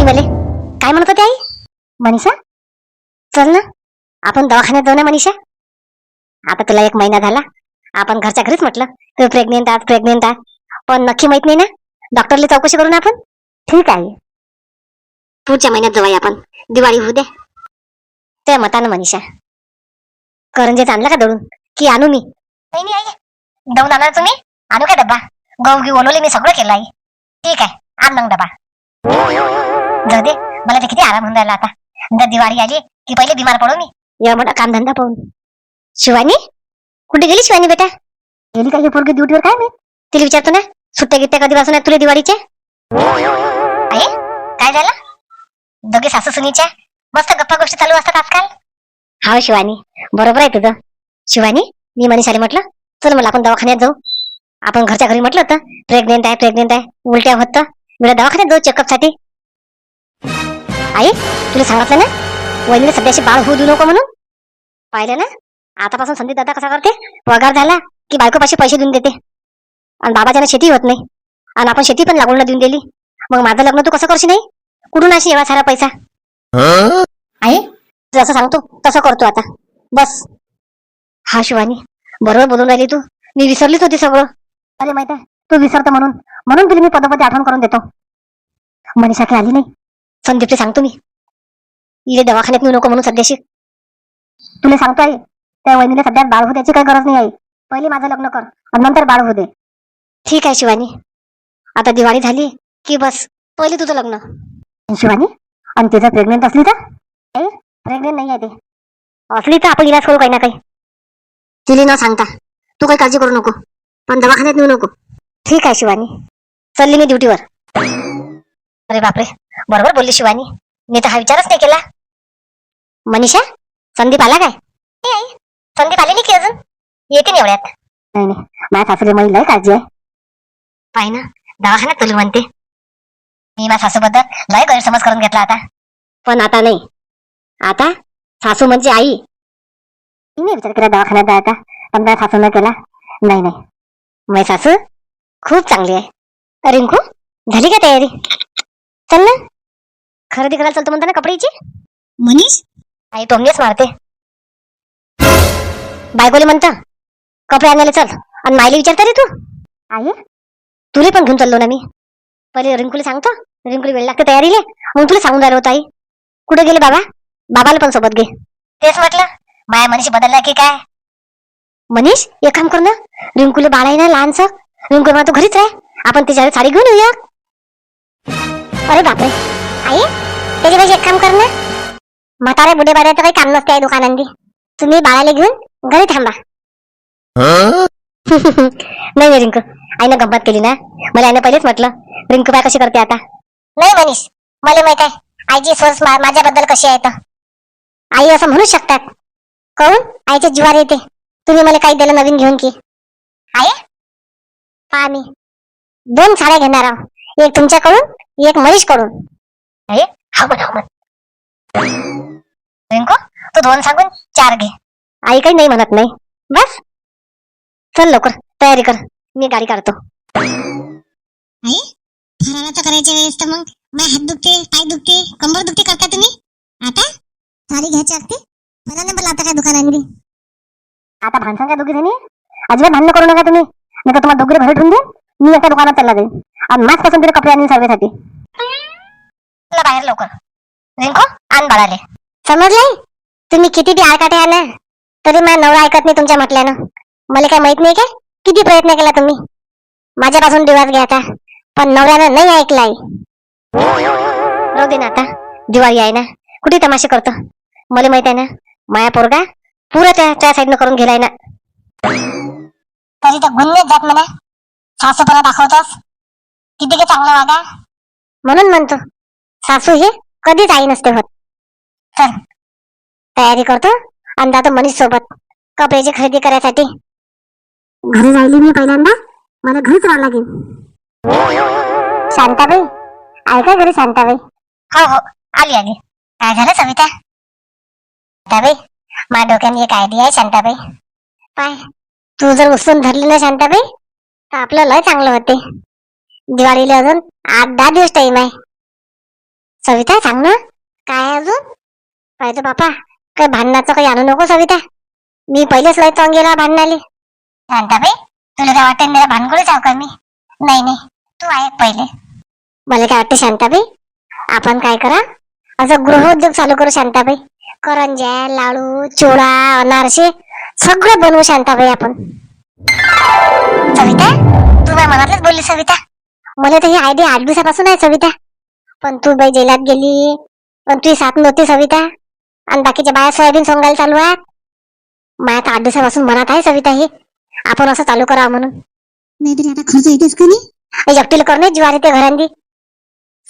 मी मले. काय म्हणत होते आई? मनीषा? चल ना. आपण दवाखान्यात जाऊ ना मनीषा. आता तुला एक महिना झाला. आपण घरच्या घरीच म्हटलं तू प्रेग्नेंट आहात प्रेग्नेंट आहात. पण नक्की माहीत नाही ना डॉक्टरला चौकशी करू ना आपण? ठीक आहे. पुढच्या महिन्यात जाऊया आपण. दिवाळी होऊ दे. त्या मतानं मनीषा. करंजेच आणलं का दळून? की आणू मी? नाही नाही आई. दळून आणा तुम्ही? आणू का डब्बा? गहू घेऊ ओलवले मी सगळं केलं आई. ठीक आहे. आण मग डबा जाऊ दे मला तर किती आराम होऊन राहिला आता. जर दिवाळी आली की पहिले बिमार पडू मी. या मोठा कामधंदा पाहून. शिवानी? कुठे गेली शिवानी बेटा? गेली काय पोरगी ड्युटीवर? काय मी तिला विचारतो ना सुट्ट्या गिट्ट्या कधीपासून आहेत तुला दिवाळीच्या? आहे काय झालं? दोघे सासू सुनीच्या? मस्त गप्पा गोष्टी चालू असतात आजकाल. हा शिवानी बरोबर आहे तुझं. शिवानी मी मनीषाला म्हटलं चल मला आपण दवाखान्यात जाऊ. आपण घरच्या घरी म्हटलं होतं प्रेग्नेंट आहे प्रेग्नेंट आहे उलट्या होत. मला दवाखान्यात जाऊ चेकअपसाठी. आई तुला सांगितलं ना? वहिनीला सध्याशी बाळ होऊ देऊ नको म्हणून? पाहिलं ना? आतापासून संदीप दादा कसा करते? पगार झाला की बायकोपाशी पैसे देऊन देते. आणि बाबाच्या शेती होत नाही. आणि आपण शेती पण लागून देऊन दिली. मग माझं लग्न तू कसं करशी नाही कुठून अशी एवढा सारा पैसा? आई जसं सांगतो तसं करतो आता. बस. हा शिवानी बरोबर बोलून राहिली तू. मी विसरलीच होती सगळं. अरे माहीत आहे तू विसरतो म्हणून. म्हणून तुला मी पदोपदी आठवण करून देतो. मनीषा काही आली नाही? संदीपचे सांगतो मी. इले दवाखान्यात नेऊ नको म्हणून सध्याशी. तुला सांगतो आई त्या वहिनीला सध्या बाळ होऊ द्यायची काही गरज नाही आई. पहिले माझं लग्न कर आणि नंतर बाळ होऊ दे. ठीक आहे शिवानी. आता दिवाळी झाली की बस पहिले तुझं लग्न. शिवानी आणि तिचं प्रेग्नेंट असली तर? प्रेग्नेंट नाही आहे ते. असली तर आपण इलाज करू काही ना काही. तिने न सांगता तू काही काळजी करू नको. पण दवाखान्यात नेऊ नको. ठीक आहे शिवानी. चलली मी ड्युटीवर. अरे बापरे. बरोबर बोलली शिवानी. मी तर हा विचारच नाही केला. मनीषा संदीप आला काय? नाही आई संदीप आलेली की अजून? येते नाही एवढ्यात. नाही नाही. माझ्या सासूला मला लय काळजी आहे. पाय ना दवाखान्यात तुला म्हणते. मी माझ्या सासूबद्दल लय गैरसमज करून घेतला आता. पण आता नाही. आता सासू म्हणजे आई. मी नाही विचार केला दवाखान्यात जायचा पण त्या सासून केला. नाही नाही. माझी सासू खूप चांगली आहे. रिंकू झाली का तयारी? चल ना. खरेदी करायला चालतो म्हणता ना कपड्याची? मनीष? आई टोमनेच मारते. बायकोली म्हणतं कपडे आणायला चल आणि मायली विचारता रे तू. आई? तुला पण घेऊन चाललो ना मी. पहिले रिंकुला सांगतो. रिंकुला वेळ लागते तयारीले. मग तुला सांगून राहिलो होतो आई. कुठे गेले बाबा? बाबाला पण सोबत घे. तेच म्हटलं माया मनीष बदलला की काय? मनीष एक काम कर ना. रिंकुला बाळ आहे ना लहानस. रिंकुला मला तू घरीच आहे. आपण तिच्यावर साडी घेऊन येऊया. अरे बापरे. आई त्याच्यापेक्षा एक काम कर ना. म्हातारे बुढे बाळाचं काही काम नसते आहे दुकानांनी. तुम्ही बाळाला घेऊन घरी थांबा. नाही रिंकू आईनं गंमत केली ना. मला आईनं पहिलेच म्हटलं रिंकू बाय कशी करते आता? नाही मनीष मला माहीत आहे आईची मा- माझ्याबद्दल कशी आहे तर. आई असं म्हणू शकतात. कहून आईच्या जीवार येते. तुम्ही मला काही दिलं नवीन घेऊन की. आई? पहा मी. दोन साड्या घेणार आहोत एक तुमच्याकडून एक मनीषकडून अरे हा म्हण हा म्हण रिंकू तू दोन सांगून चार घे. आई काही नाही म्हणत नाही. बस. चल लवकर तयारी कर. मी गाडी काढतो. आई करायच्या वेळेस तर मग माझे हात दुखते पाय दुखते कंबर दुखते करता तुम्ही? आता? थाली घ्यायची असते मला नंबर लावता काय दुकानांनी आता भानसा का दोघी जणी? अजिबात भांडण करू नका तुम्ही. नाही तर तुम्हाला दोघे भर ठेवून देईन. मी एका दुकानात चालला जाईल आणि मास्कपासून तरी कपडे आणून सर्वेसाठी. बाहेर लवकर. रिंकू आण बाळाले समजलंय? तुम्ही किती बी आळकाटे आला तरी माझा नवरा ऐकत नाही तुमच्या म्हटल्यानं. मला काय माहीत नाही काय किती प्रयत्न केला तुम्ही? माझ्यापासून दिवस घ्यायचा पण नवऱ्यानं नाही ऐकलाय. राहू दे ना आता. दिवाळी आहे ना. कुठे तमाशे करतो? मला माहीत आहे ना. माया पोरगा पुरा त्या त्या साईडनं करून गेलाय ना. तरी तर गुन्हेच जात मला सासूपणा दाखवतोस. किती काही चांगलं वागा. म्हणून म्हणतो. सासू हे कधीच आई नसते होत. चल तयारी करतो आणि जातो मनीष सोबत कपड्याची खरेदी करायसाठी. घरी राहिली मी पहिल्यांदा मला घरीच राहावं लागेल. शांताबाई ऐका घरी शांताबाई? हो हो आली आली. काय झालं सविता? शांताबाई माझ्या डोक्याने एक आयडिया आहे शांताबाई. पाय तू जर उचलून धरली ना शांताबाई तर आपलं लय चांगलं होते. दिवाळीला अजून आठ दहा दिवस टाईम आहे. सविता सांग ना. काय अजून? काय तर बापा काही भांडणाचं काही आणू नको सविता. मी पहिलेच लय तंग गेला भांडणाले. शांताबाई तुला काय वाटतं मला भानगडच आहो का मी? नाही नाही. तू ऐक पहिले. मला काय वाटतं शांताबाई आपण काय करा? असं गृहोद्योग चालू करू शांताबाई. करंज्या लाडू चोळा अनारसे सगळं बनवू शांताबाई आपण. सविता तू माझ्या मनातच बोलली सविता? मला तर ही आयडिया आठ दिवसापासून आहे सविता. पण तू बाई जेलात गेली. पण तुझी साथ नव्हती सविता. आणि बाकीच्या बाया सोयाबीन सोंगायला चालू आहेत. माझ्या तर आठ दिवसापासून मनात आहे सविता हे. आपण असं चालू करावं म्हणून. नाहीतरी आता खर्च येतेच का नाही? एकटीला करणं जीवार येते घरांनी.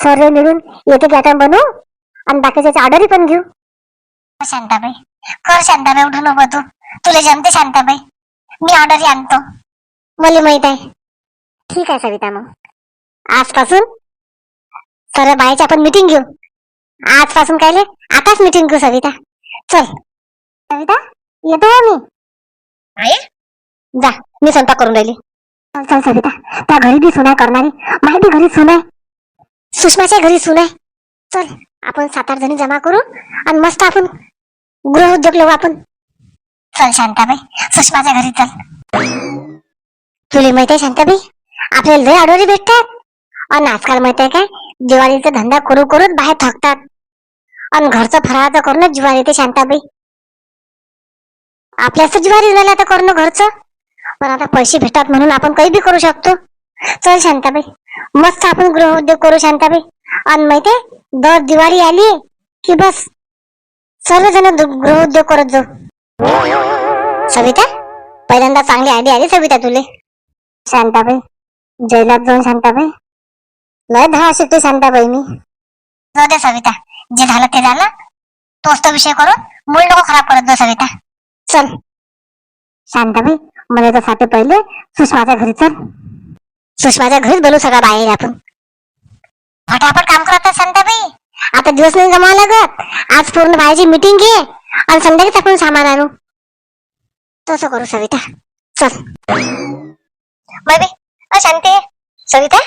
सर्व मिळून येते आता बनवू आणि बाकीच्या ऑर्डरही पण घेऊ. शांताबाई. कर शांताबाई उठू नको तू. तुला जमते शांताबाई. मी ऑर्डरही आणतो. मला माहीत आहे. ठीक आहे सविता मग. आजपासून सर्व बाईची आपण मिटिंग घेऊ. आजपासून काय ले? आताच मिटिंग घेऊ सविता. चल. सविता येतो मी? जा मी स्वयंपाक करून राहिली. चल चल सविता. त्या घरी बी सुनाय करणारी. माहिती घरी सुनाय. सुषमाच्या घरी सुनाय. चल आपण सात आठ जणी जमा करू आणि मस्त आपण गृह उद्योग लावू आपण. चल शांताबाई. सुषमाच्या घरी चल. तुला माहिती आहे शांताबाई? आपल्याला लय ऑर्डरी भेटतात. आणि आजकाल माहिती आहे काय? दिवाळीचा धंदा करू करूच बाहेर थकतात. आणि घरचं फराळाचं करणं ज्वारी येते शांताबाई. आपल्याच ज्वारी झालं आता करणं घरचं. पण आता पैसे भेटतात म्हणून आपण काही बी करू शकतो. चल शांताबाई. मस्त आपण गृह उद्योग करू शांताबाई. आणि माहिती दर दिवाळी आली की बस. सर्वजण गृहउद्योग गृह उद्योग करत जाऊ. सविता पहिल्यांदा चांगली आयडिया आली सविता तुले. शांताबाई जैलात जाऊन शांताबाई. लय दहा शिकते शांताबाई मी जाऊ दे सविता जे झालं ते झालं. तोच तो विषय करून मूळ नको खराब करत जाऊ सविता. चल. शांताबाई मला तर साठी पहिले सुषमाच्या घरी चल. सुषमाच्या घरीच बोलू सगळं बाहेर आपण. फटाफट काम करत शांताबाई आता दिवस नाही जमा लागत. आज पूर्ण बाहेरची मीटिंग घे आणि संध्याकाळीच आपण सामान आणू. तसं करू सविता. चल. बाय अ शांती सविता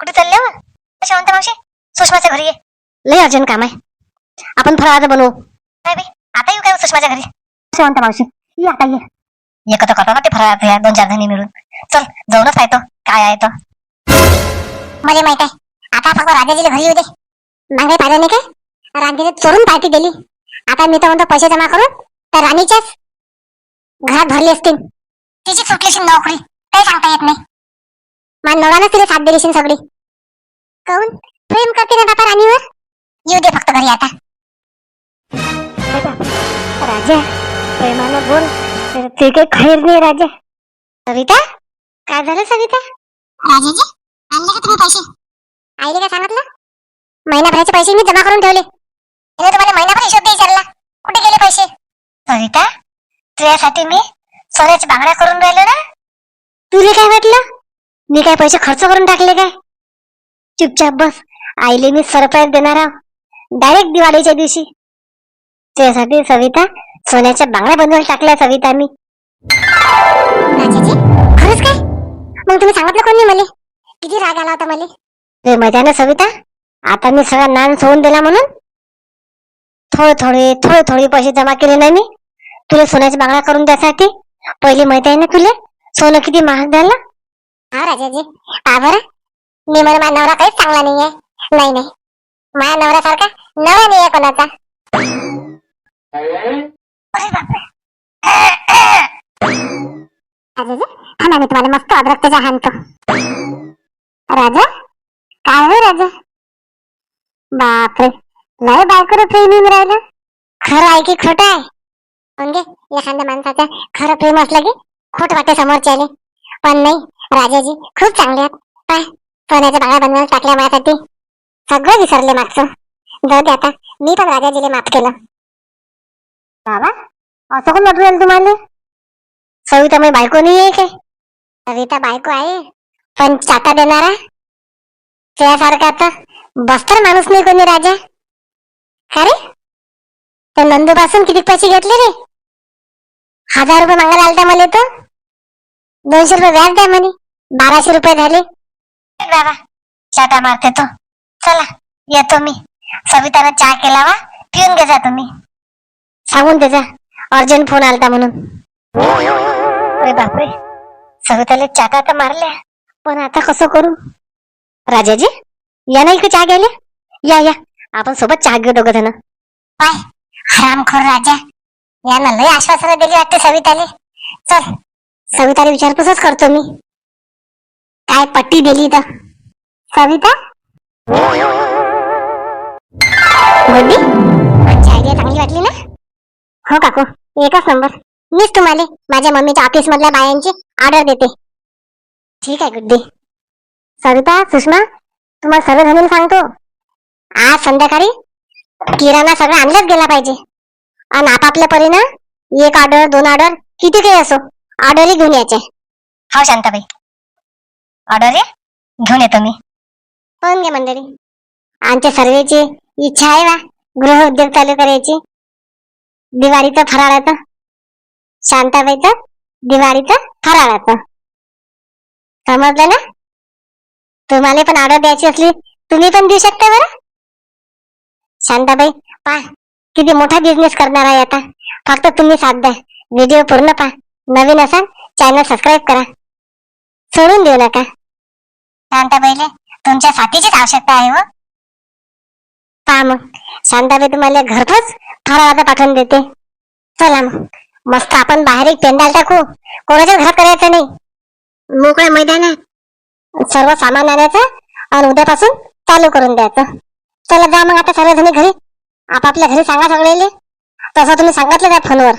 कुठे चालले हो? अ, शांत मावशी. सुषमाच्या घरी ये. लय अर्जंट काम आहे. आपण फराळाचं बनवू. काय बाई आता येऊ काय सुषमाच्या घरी? शांत मावशी. ये आता ये. एकत्र करतो ना ते फराळाचं या दोन चार जणी मिळून. चल जाऊनच पाहतो काय आहे तो? मला माहीत आहे. आता फक्त राजाजीला घरी येऊ दे. मागे पाहिलं नाही काय? राणीने चोरून पार्टी दिली. आता मी तर म्हणतो पैसे जमा करून तर राणीच्याच घरात भरली असतील. तिची सुटली असेल नोकरी. काही सांगता येत नाही. मान नवरानच तिला साथ दिली असेल सगळी. काऊन? प्रेम करते ना बापा राणीवर? येऊ दे फक्त घरी आता. राजा प्रेमानं बोल. तर ते काही खैर नाही राजा. सविता? काय झालं सविता? राजाजी आणले का तुम्ही पैसे? आईने काय सांगितलं? महिनाभराचे पैसे मी जमा करून ठेवले. तिने तुम्हाला महिनाभर हिशोब विचारला. कुठे गेले पैसे? सविता तुझ्यासाठी मी सोन्याच्या बांगड्या करून राहिलो ना. तुला काय वाटलं? मी काय पैसे खर्च करून टाकले काय? चुपचाप बस. आईले मी सरप्राईज देणार आहो. डायरेक्ट दिवाळीच्या दिवशी. तुझ्यासाठी सविता सोन्याच्या बांगड्या बनवून टाकल्या सविता मी. खरंच काय? मग तुम्ही सांगितलं कोणी मला? किती राग आला होता मला? रे मजा ना सविता. आता मी सगळा नान सोडून दिला म्हणून. थोडे थोडे थोडे थोडे पैसे जमा केले नाही मी. तुला सोन्याची बांगडा करून द्यासाठी पहिली माहिती आहे ना तुला? सोनं किती महाग झालं? हा राजाजी. बरं मी मला माझा नवरा काहीच चांगला नाहीये. नाही नाही. माझ्या नवऱ्यासारखा नवरा नाहीये कोणाचा. अरे बापरे. मी तुम्हाला मस्त अद्रक त्याच्या आणतो राजा? काय हो राजा? बापरे. लय बायकोला प्रेम येऊन राहिलं खरं आहे की खोटं आहे? म्हणजे एखाद्या माणसाचं खरं प्रेम असलं की खोट वाटते समोरच्याले. पण नाही राजाजी खूप चांगले आहेत. काय सोन्याच्या बाळा बनवून टाकल्या माझ्यासाठी. सगळं विसरले मागचं. जाऊ दे आता. मी पण राजाजीले माफ केलं. बाबा असं कोण वाटू राहिलं तुम्हाला? सविता मी बायको नाही आहे काय? सविता बायको आहे. पण चाटा देणारा? त्यासारखा आता बस्तर माणूस नाही कोणी राजा. का रे? त्या नंदू पासून किती पैसे घेतले रे? हजार रुपये मागायला आलता मला तर दोनशे रुपये व्याज द्या म्हणे. बाराशे रुपये झाले. बाबा चाटा मारते तो. चला येतो मी. सवितानं चहा केला वा. पिऊन घ्या तुम्ही. सांगून त्याचा अर्जंट फोन आलता म्हणून. अरे बापरे. सविताला चाटा तर मारल्या. पण आता कसं करू? राजाजी या ना इकडे चहा घ्यायला? या या. आपण सोबत चहा घेऊ दोघं जण. पाय. हरामखोर राजा. यानं लय आश्वासनं दिली वाटते सविताले. चल. सविताला विचारपूसच करतो मी. काय पट्टी दिली तर? सविता? बोलली? आयडिया चांगली वाटली ना? हो काकू एकच नंबर मीच तुम्हाला माझ्या मम्मीच्या ऑफिस मधल्या बायांची ऑर्डर देते. ठीक आहे गुड्डी सविता सुषमा तुम्हाला सर्व जणून सांगतो. आज संध्याकाळी किराणा सगळं आणलाच गेला पाहिजे. आणि आपापल्या परीनं एक ऑर्डर दोन ऑर्डर किती काही असो ऑर्डरही घेऊन यायचे. हो शांताबाई. ऑर्डर आहे घेऊन येतो मी. पाहून घ्या मंडळी. आमच्या सर्वेची इच्छा आहे वा गृह उद्योग चालू करायची. दिवाळीचं फराळाचं. शांताबाईचं दिवाळीचं फराळाचं. समजलं ना? तुम्हाला पण ऑर्डर द्यायची असली तुम्ही पण देऊ शकता बरं. शांताबाई पा किती मोठा बिझनेस करणार आहे आता. फक्त तुम्ही साथ द्या. व्हिडिओ पूर्ण पहा. नवीन असाल चॅनल सबस्क्राईब करा. सोडून देऊ नका. शांताबाईले तुमच्या साथीचीच आवश्यकता आहे व पहा मग शांताबाई तुम्हाला घरपोच फराळाचं पाठवून देते. चला मग मस्त आपण बाहेर एक पेंडाल टाकू कोणाच्याच घरात करायचं नाही. मोकळ्या मैदानात सर्व सामान आणायचं आणि उद्यापासून चालू करून द्यायचं. चला जा मग आता सर्वजणी घरी आपापल्या घरी सांगा सगळेले. तसं तुम्ही सांगितलं त्या फोनवर.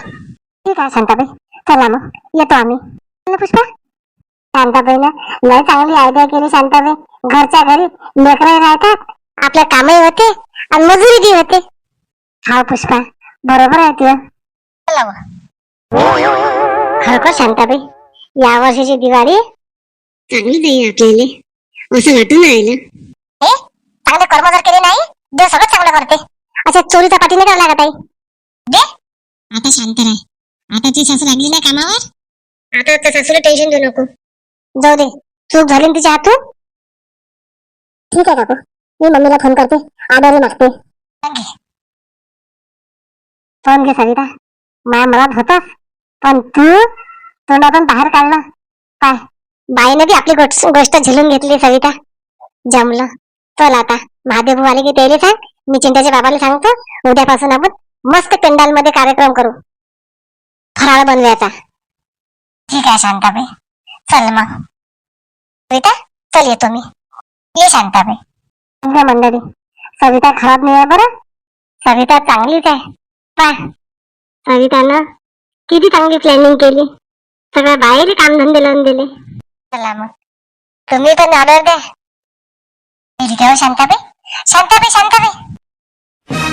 ठीक आहे शांताबाई चला मग येतो आम्ही. पुष्पा शांताबाईनं लय चांगली आयडिया केली शांताबाई घरच्या घरी लेकरं राहतात आपल्या कामही होते आणि मजुरी बी होते. हा पुष्पा बरोबर आहे तुझं मग खरोखर शांताबाई या वर्षीची दिवाळी चांगली नाही आपल्याला. असं वाटून राहिलं. हे चांगलं कर्म जर केले नाही देव सगळं चांगलं करते. अच्छा चोरीचा पाठी नाही लागत आहे दे आता शांत राह. आता ती सासू लागली ना कामावर? आता सासूला टेन्शन देऊ नको. जाऊ दे. चूक झाली ना तिच्या हातून? ठीक आहे काकू. मी मम्मीला फोन करते. आधारी मागते. फोन घे. सविता. माया मनात होतच. पण तू तोंडातून बाहेर काढलं. काय बाईने बी आपली गोष्ट झेलून घेतली सविता. जमलं. चल आता. महादेव आले की त्याला सांग. मी चिंताच्या बाबाला सांगतो. उद्यापासून आपण मस्त पेंडाल मध्ये कार्यक्रम करू. फराळ बनवायचा. ठीक आहे शांताबाई. चल मग. सविता चल येतो मी. ये शांताबाई. तुमच्या मंडळी सविता खराब नाही आहे बरं? सविता चांगलीच आहे. पा. सवितानं किती चांगली प्लॅनिंग केली? सगळ्या बाहेर कामधंदे लावून दिले. चला मग. तुम्ही पण ऑर्डर द्या. हो शांताबाई. शांताबाई शांताबाई.